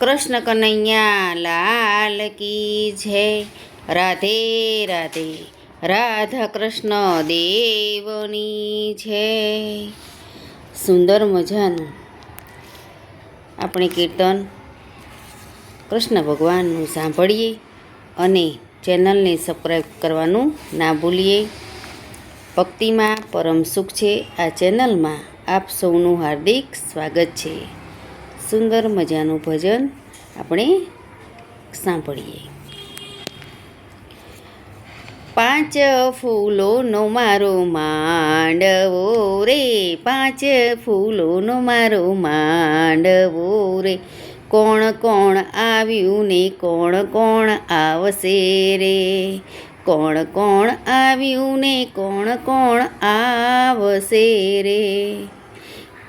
કૃષ્ણ કનૈયા, લાલ કી જય. રાધે રાધે. રાધા કૃષ્ણ દેવની જય. સુંદર મજાનું આપણે કીર્તન કૃષ્ણ ભગવાનનું સાંભળીએ અને ચેનલને સબસ્ક્રાઈબ કરવાનું ના ભૂલીએ. ભક્તિમાં પરમ સુખ છે. આ ચેનલમાં આપ સૌનું હાર્દિક સ્વાગત છે. સુંદર મજાનું ભજન આપણે સાંભળીએ. પાંચ ફૂલોનો મારો માંડવો રે, પાંચ ફૂલોનો મારો માંડવો રે. કોણ કોણ આવ્યું ને કોણ કોણ આવશે રે? કોણ કોણ આવ્યું ને કોણ કોણ આવશે રે?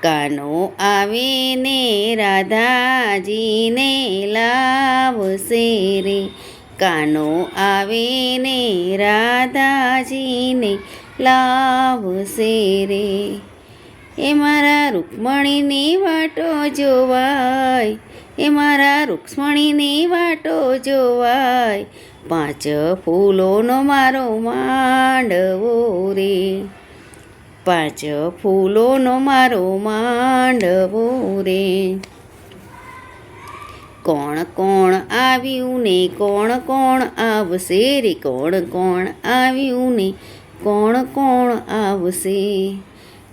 કાનો આવે ને રાધાજીને લાવશે રે. કાનો આવે ને રાધાજીને લાવશે રે. એ મારા રૂકમણીની વાટો જોવાય, એ મારા રૂક્ષ્મણીની વાટો જોવાય. પાંચ ફૂલોનો મારો માંડવો રે પાંચ ફૂલોનો મારો માંડવો રે. કોણ કોણ આવ્યું ને કોણ કોણ આવશે રે? કોણ કોણ આવ્યું ને કોણ કોણ આવશે?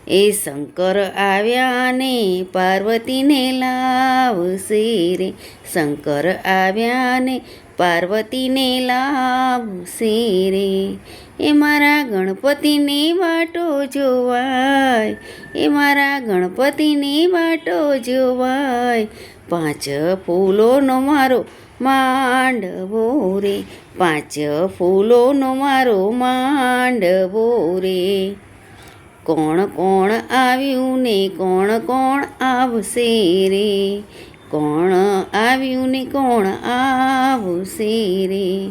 એ શંકર આવ્યા ને પાર્વતીને લાવશે રે. શંકર આવ્યા ને પાર્વતીને લાવશે રે. એ મારા ગણપતિને વાટો જોવાય. એ મારા ગણપતિને વાટો જોવાય. પાંચ ફૂલોનો મારો માંડવો રે. પાંચ ફૂલોનો મારો માંડવો રે. કોણ કોણ આવ્યું ને કોણ કોણ આવશે રે? કોણ આવ્યું ને કોણ આવશે રે?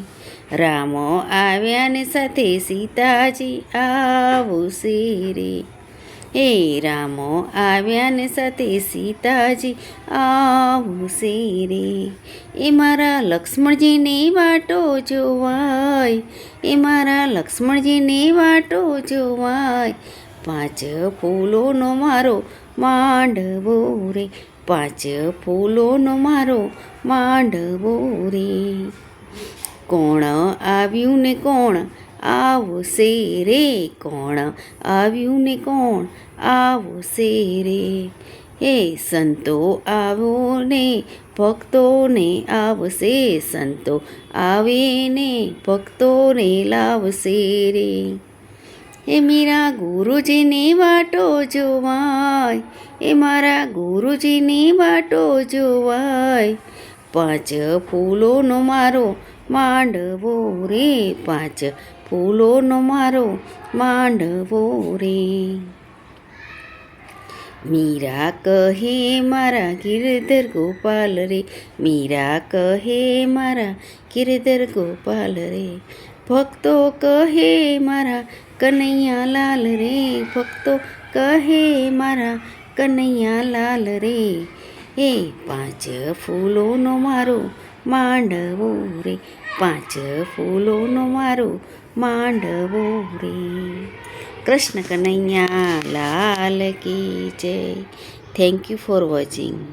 રામ આવ્યા ને સાથે સીતાજી આવશે રે. એ રામ આવ્યા ને સાથે સીતાજી આવશે રે. એ મારા લક્ષ્મણજીને વાટો જોવાય. એ મારા લક્ષ્મણજીને વાટો જોવાય. પાંચ ફૂલોનો મારો માંડવો રે પાંચ ફૂલોનો મારો માંડવો રે કોણ આવ્યું ને કોણ આવશે રે? કોણ આવ્યું ને કોણ આવશે રે? હે સંતો આવો ને, ભક્તોને આવશે સંતો. આવે ને ભક્તોને લાવશે રે. એ મીરા ગુરુજીને વાટો જોવાય, એ મારા ગુરુજીને વાટો જોવાય. પાંચ ફૂલોનો મારો માંડવો રે, પાંચ ફૂલોનો મારો માંડવો રે. મીરા કહે મારા ગિરધર ગોપાલ રે, મીરા કહે મારા ગિરધર ગોપાલ રે. ભક્તો કહે મારા કનૈયા લાલ રે, ભક્તો કહે મારા કનૈયા લાલ રે. એ પાંચ ફૂલોનો મારો માંડવો રે, પાંચ ફૂલોનો મારો માંડવો રે. કૃષ્ણ કનૈયા લાલ કી જય. Thank you for watching